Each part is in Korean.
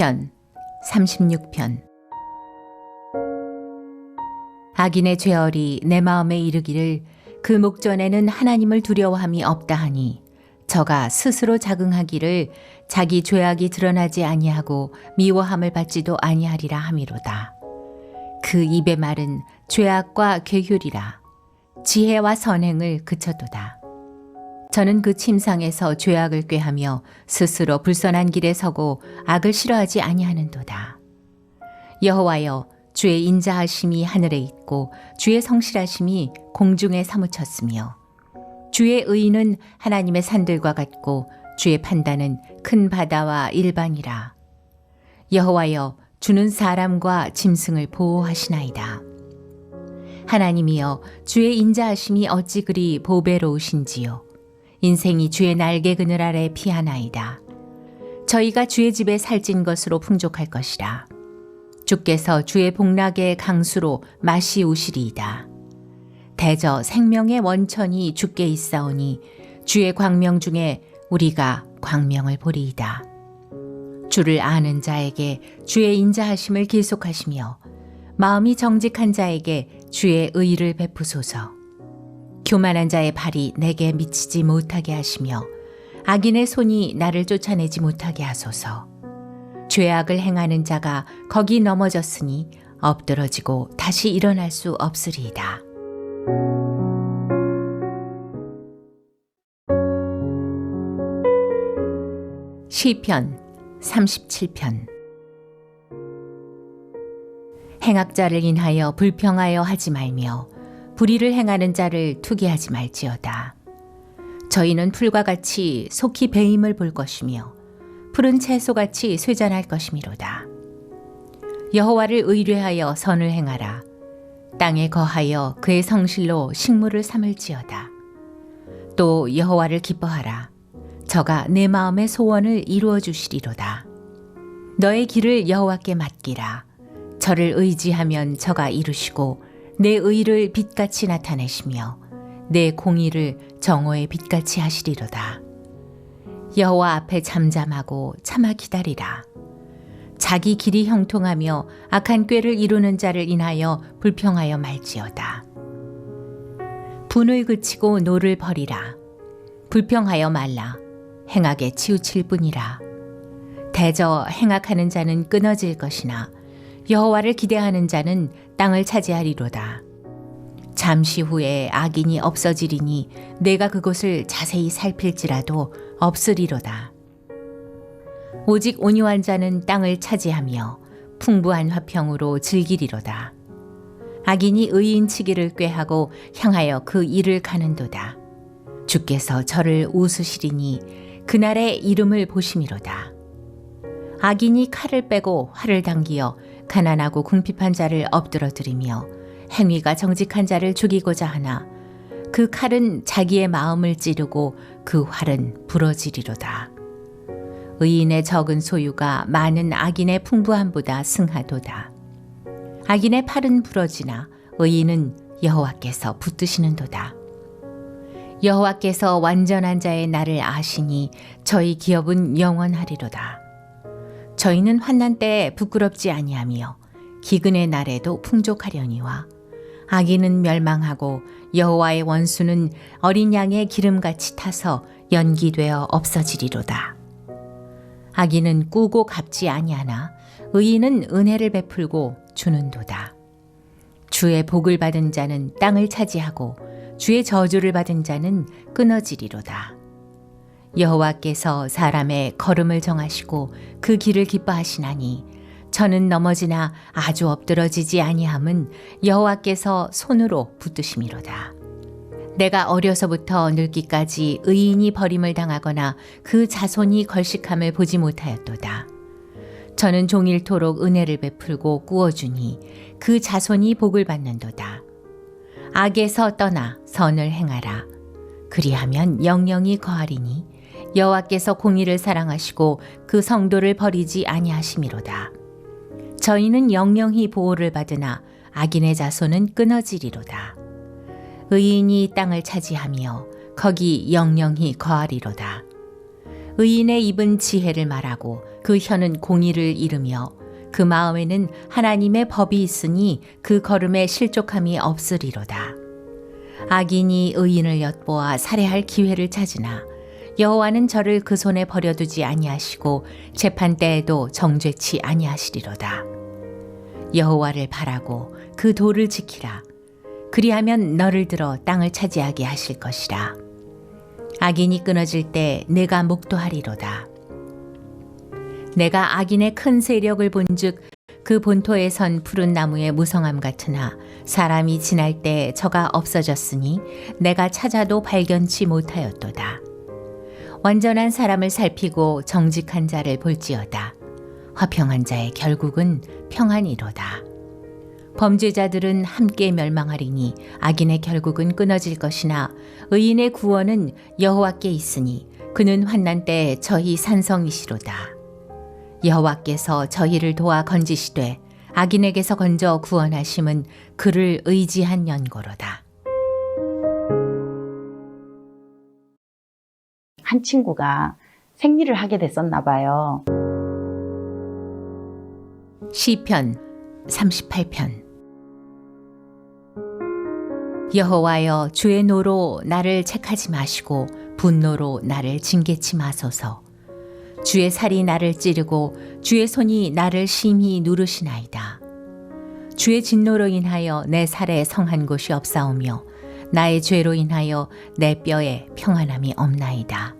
편 36편 악인의 죄얼이 내 마음에 이르기를 그 목전에는 하나님을 두려워함이 없다 하니 저가 스스로 자긍하기를 자기 죄악이 드러나지 아니하고 미워함을 받지도 아니하리라 함이로다. 그 입의 말은 죄악과 괴휼이라 지혜와 선행을 그쳤도다. 저는 그 침상에서 죄악을 꾀하며 스스로 불선한 길에 서고 악을 싫어하지 아니하는도다. 여호와여 주의 인자하심이 하늘에 있고 주의 성실하심이 공중에 사무쳤으며 주의 의는 하나님의 산들과 같고 주의 판단은 큰 바다와 일반이라. 여호와여 주는 사람과 짐승을 보호하시나이다. 하나님이여 주의 인자하심이 어찌 그리 보배로우신지요. 인생이 주의 날개 그늘 아래 피하나이다. 저희가 주의 집에 살찐 것으로 풍족할 것이라. 주께서 주의 복락의 강수로 마시 우시리이다. 대저 생명의 원천이 주께 있사오니 주의 광명 중에 우리가 광명을 보리이다. 주를 아는 자에게 주의 인자하심을 계속하시며 마음이 정직한 자에게 주의 의를 베푸소서. 교만한 자의 발이 내게 미치지 못하게 하시며 악인의 손이 나를 쫓아내지 못하게 하소서. 죄악을 행하는 자가 거기 넘어졌으니 엎드러지고 다시 일어날 수 없으리이다. 시편 37편 행악자를 인하여 불평하여 하지 말며 불의를 행하는 자를 투기하지 말지어다. 저희는 풀과 같이 속히 배임을 볼 것이며 푸른 채소같이 쇠잔할 것이미로다. 여호와를 의뢰하여 선을 행하라. 땅에 거하여 그의 성실로 식물을 삼을지어다. 또 여호와를 기뻐하라. 저가 내 마음의 소원을 이루어 주시리로다. 너의 길을 여호와께 맡기라. 저를 의지하면 저가 이루시고 내 의를 빛같이 나타내시며 내 공의를 정오의 빛같이 하시리로다. 여호와 앞에 잠잠하고 참아 기다리라. 자기 길이 형통하며 악한 꾀를 이루는 자를 인하여 불평하여 말지어다. 분을 그치고 노를 버리라. 불평하여 말라. 행악에 치우칠 뿐이라. 대저 행악하는 자는 끊어질 것이나 여호와를 기대하는 자는 땅을 차지하리로다. 잠시 후에 악인이 없어지리니 내가 그곳을 자세히 살필지라도 없으리로다. 오직 온유한 자는 땅을 차지하며 풍부한 화평으로 즐기리로다. 악인이 의인 치기를 꾀하고 향하여 그 일을 가는도다. 주께서 저를 웃으시리니 그날의 이름을 보심이로다. 악인이 칼을 빼고 활을 당기어 가난하고 궁핍한 자를 엎드러뜨리며 행위가 정직한 자를 죽이고자 하나 그 칼은 자기의 마음을 찌르고 그 활은 부러지리로다. 의인의 적은 소유가 많은 악인의 풍부함보다 승하도다. 악인의 팔은 부러지나 의인은 여호와께서 붙드시는도다. 여호와께서 완전한 자의 날을 아시니 저희 기업은 영원하리로다. 저희는 환난 때에 부끄럽지 아니하며 기근의 날에도 풍족하려니와 악인은 멸망하고 여호와의 원수는 어린 양의 기름같이 타서 연기되어 없어지리로다. 악인은 꾸고 갚지 아니하나 의인은 은혜를 베풀고 주는도다. 주의 복을 받은 자는 땅을 차지하고 주의 저주를 받은 자는 끊어지리로다. 여호와께서 사람의 걸음을 정하시고 그 길을 기뻐하시나니 저는 넘어지나 아주 엎드러지지 아니함은 여호와께서 손으로 붙드심이로다. 내가 어려서부터 늙기까지 의인이 버림을 당하거나 그 자손이 걸식함을 보지 못하였도다. 저는 종일토록 은혜를 베풀고 꾸어주니 그 자손이 복을 받는도다. 악에서 떠나 선을 행하라. 그리하면 영영이 거하리니 여호와께서 공의를 사랑하시고 그 성도를 버리지 아니하심이로다. 저희는 영영히 보호를 받으나 악인의 자손은 끊어지리로다. 의인이 땅을 차지하며 거기 영영히 거하리로다. 의인의 입은 지혜를 말하고 그 혀는 공의를 이르며 그 마음에는 하나님의 법이 있으니 그 걸음에 실족함이 없으리로다. 악인이 의인을 엿보아 살해할 기회를 찾으나 여호와는 저를 그 손에 버려두지 아니하시고 재판 때에도 정죄치 아니하시리로다. 여호와를 바라고 그 도를 지키라. 그리하면 너를 들어 땅을 차지하게 하실 것이라. 악인이 끊어질 때 내가 목도하리로다. 내가 악인의 큰 세력을 본즉 그 본토에 선 푸른 나무의 무성함 같으나 사람이 지날 때 저가 없어졌으니 내가 찾아도 발견치 못하였도다. 완전한 사람을 살피고 정직한 자를 볼지어다. 화평한 자의 결국은 평안이로다. 범죄자들은 함께 멸망하리니 악인의 결국은 끊어질 것이나 의인의 구원은 여호와께 있으니 그는 환난 때 저희 산성이시로다. 여호와께서 저희를 도와 건지시되 악인에게서 건져 구원하심은 그를 의지한 연고로다. 한 친구가 생리를 하게 됐었나 봐요. 시편 38편. 여호와여 주의 노로 나를 책하지 마시고 분노로 나를 징계치 마소서. 주의 살이 나를 찌르고 주의 손이 나를 심히 누르시나이다. 주의 진노로 인하여 내 살에 성한 곳이 없사오며 나의 죄로 인하여 내 뼈에 평안함이 없나이다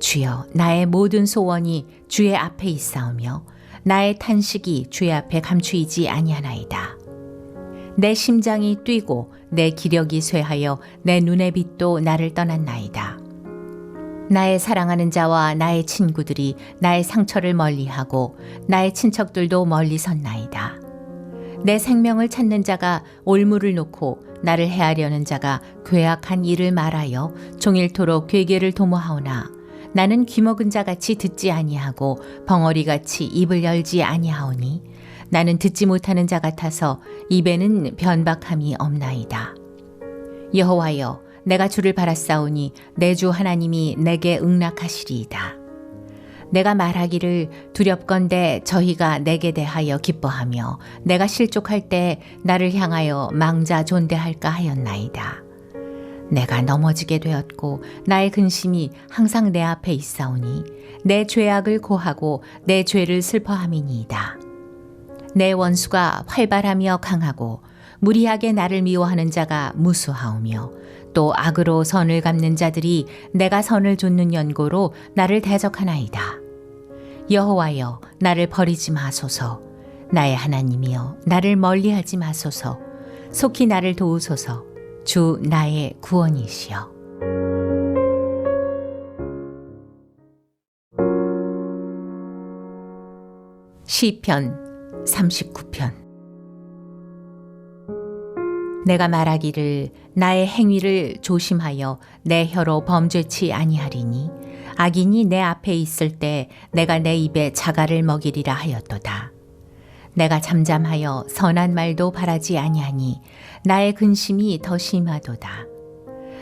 주여 나의 모든 소원이 주의 앞에 있사오며 나의 탄식이 주의 앞에 감추이지 아니하나이다. 내 심장이 뛰고 내 기력이 쇠하여 내 눈의 빛도 나를 떠났나이다. 나의 사랑하는 자와 나의 친구들이 나의 상처를 멀리하고 나의 친척들도 멀리 섰나이다. 내 생명을 찾는 자가 올무를 놓고 나를 해하려는 자가 괴악한 일을 말하여 종일토록 괴계를 도모하오나 나는 귀먹은 자 같이 듣지 아니하고 벙어리 같이 입을 열지 아니하오니 나는 듣지 못하는 자 같아서 입에는 변박함이 없나이다. 여호와여 내가 주를 바라싸우니 내 주 하나님이 내게 응낙하시리이다. 내가 말하기를 두렵건대 저희가 내게 대하여 기뻐하며 내가 실족할 때 나를 향하여 망자 존대할까 하였나이다. 내가 넘어지게 되었고 나의 근심이 항상 내 앞에 있사오니 내 죄악을 고하고 내 죄를 슬퍼함이니이다. 내 원수가 활발하며 강하고 무리하게 나를 미워하는 자가 무수하오며 또 악으로 선을 갚는 자들이 내가 선을 좇는 연고로 나를 대적하나이다. 여호와여 나를 버리지 마소서 나의 하나님이여 나를 멀리하지 마소서 속히 나를 도우소서 주 나의 구원이시여. 시편 39편 내가 말하기를 나의 행위를 조심하여 내 혀로 범죄치 아니하리니 악인이 내 앞에 있을 때 내가 내 입에 자갈을 먹이리라 하였도다. 내가 잠잠하여 선한 말도 바라지 아니하니 나의 근심이 더 심하도다.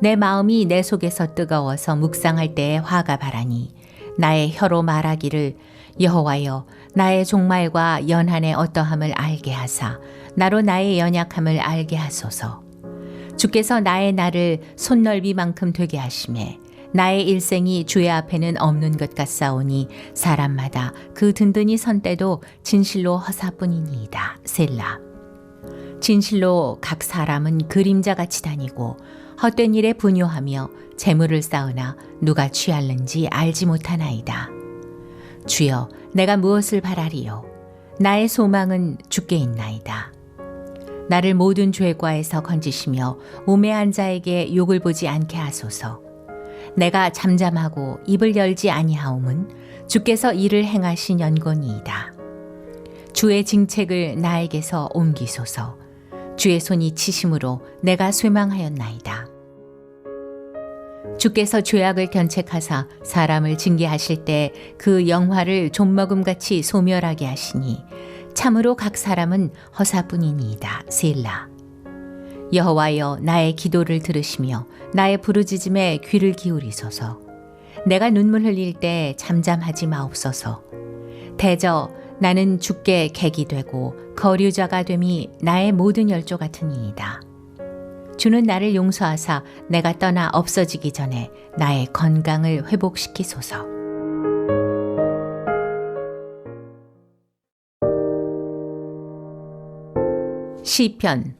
내 마음이 내 속에서 뜨거워서 묵상할 때에 화가 바라니 나의 혀로 말하기를 여호와여 나의 종말과 연한의 어떠함을 알게 하사 나로 나의 연약함을 알게 하소서. 주께서 나의 날을 손넓이만큼 되게 하심에 나의 일생이 주의 앞에는 없는 것 같사오니 사람마다 그 든든히 선 때도 진실로 허사뿐이니이다. 셀라. 진실로 각 사람은 그림자같이 다니고 헛된 일에 분요하며 재물을 쌓으나 누가 취할는지 알지 못하나이다. 주여, 내가 무엇을 바라리요? 나의 소망은 주께 있나이다. 나를 모든 죄과에서 건지시며 우매한 자에게 욕을 보지 않게 하소서. 내가 잠잠하고 입을 열지 아니하옴은 주께서 이를 행하신 연건이이다. 주의 징책을 나에게서 옮기소서. 주의 손이 치심으로 내가 쇠망하였나이다. 주께서 죄악을 견책하사 사람을 징계하실 때 그 영화를 좀먹음같이 소멸하게 하시니 참으로 각 사람은 허사뿐이니이다. 셀라. 여호와여 나의 기도를 들으시며 나의 부르짖음에 귀를 기울이소서. 내가 눈물 흘릴 때 잠잠하지 마옵소서. 대저 나는 주께 객이 되고 거류자가 됨이 나의 모든 열조 같으니이다. 주는 나를 용서하사 내가 떠나 없어지기 전에 나의 건강을 회복시키소서. 시편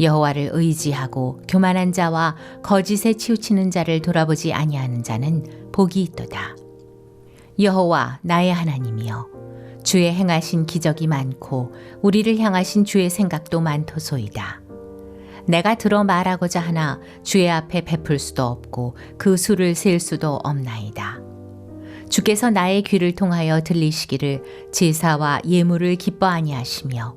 여호와를 의지하고 교만한 자와 거짓에 치우치는 자를 돌아보지 아니하는 자는 복이 있도다. 여호와 나의 하나님이여 주의 행하신 기적이 많고 우리를 향하신 주의 생각도 많도소이다. 내가 들어 말하고자 하나 주의 앞에 베풀 수도 없고 그 수를 셀 수도 없나이다. 주께서 나의 귀를 통하여 들리시기를 제사와 예물을 기뻐 아니하시며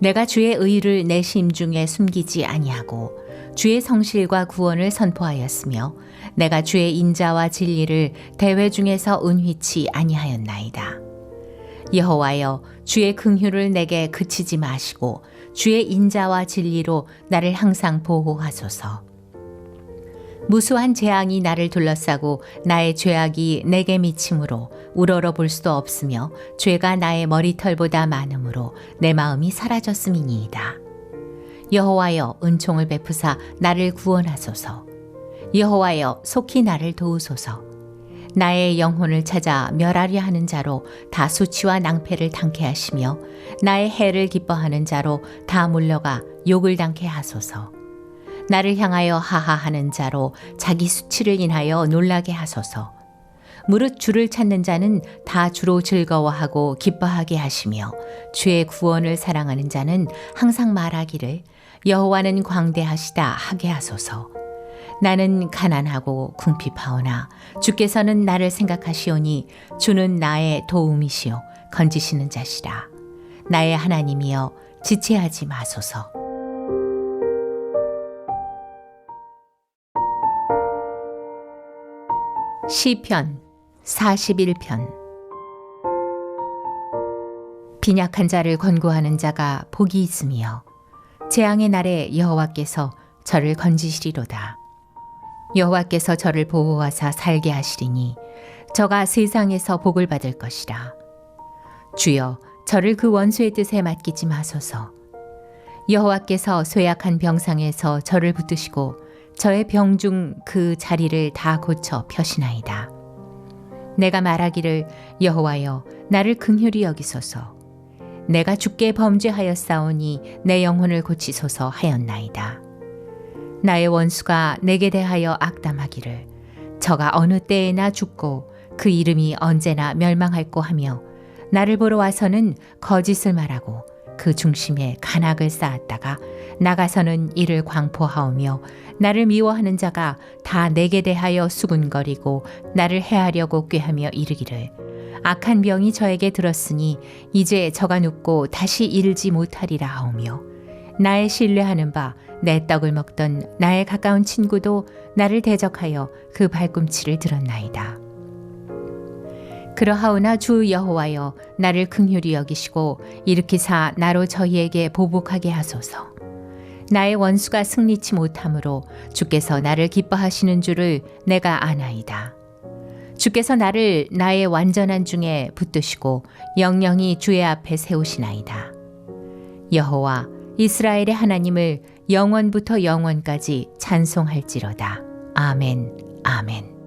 내가 주의 의를 내 심중에 숨기지 아니하고 주의 성실과 구원을 선포하였으며 내가 주의 인자와 진리를 대회 중에서 은휘치 아니하였나이다. 여호와여 주의 긍휼을 내게 그치지 마시고 주의 인자와 진리로 나를 항상 보호하소서. 무수한 재앙이 나를 둘러싸고 나의 죄악이 내게 미침으로 우러러 볼 수도 없으며 죄가 나의 머리털보다 많으므로 내 마음이 사라졌음이니이다. 여호와여 은총을 베푸사 나를 구원하소서. 여호와여 속히 나를 도우소서. 나의 영혼을 찾아 멸하려 하는 자로 다 수치와 낭패를 당케 하시며 나의 해를 기뻐하는 자로 다 물러가 욕을 당케 하소서. 나를 향하여 하하하는 자로 자기 수치를 인하여 놀라게 하소서. 무릇 주를 찾는 자는 다 주로 즐거워하고 기뻐하게 하시며 주의 구원을 사랑하는 자는 항상 말하기를 여호와는 광대하시다 하게 하소서. 나는 가난하고 궁핍하오나 주께서는 나를 생각하시오니 주는 나의 도움이시요 건지시는 자시라. 나의 하나님이여 지체하지 마소서. 시편 41편 빈약한 자를 권고하는 자가 복이 있으며 재앙의 날에 여호와께서 저를 건지시리로다. 여호와께서 저를 보호하사 살게 하시리니 저가 세상에서 복을 받을 것이라. 주여 저를 그 원수의 뜻에 맡기지 마소서. 여호와께서 쇠약한 병상에서 저를 붙드시고 저의 병 중 그 자리를 다 고쳐 펴시나이다. 내가 말하기를 여호와여 나를 긍휼히 여기소서. 내가 주께 범죄하였사오니 내 영혼을 고치소서 하였나이다. 나의 원수가 내게 대하여 악담하기를 저가 어느 때에나 죽고 그 이름이 언제나 멸망할고 하며 나를 보러 와서는 거짓을 말하고 그 중심에 간악을 쌓았다가 나가서는 이를 광포하오며 나를 미워하는 자가 다 내게 대하여 수군거리고 나를 해하려고 꾀하며 이르기를 악한 병이 저에게 들었으니 이제 저가 눕고 다시 일지 못하리라 하오며 나의 신뢰하는 바 내 떡을 먹던 나의 가까운 친구도 나를 대적하여 그 발꿈치를 들었나이다. 그러하오나 주 여호와여 나를 긍휼히 여기시고 일으키사 나로 저희에게 보복하게 하소서. 나의 원수가 승리치 못하므로 주께서 나를 기뻐하시는 줄을 내가 아나이다. 주께서 나를 나의 완전한 중에 붙드시고 영영이 주의 앞에 세우시나이다. 여호와 이스라엘의 하나님을 영원부터 영원까지 찬송할지로다. 아멘. 아멘.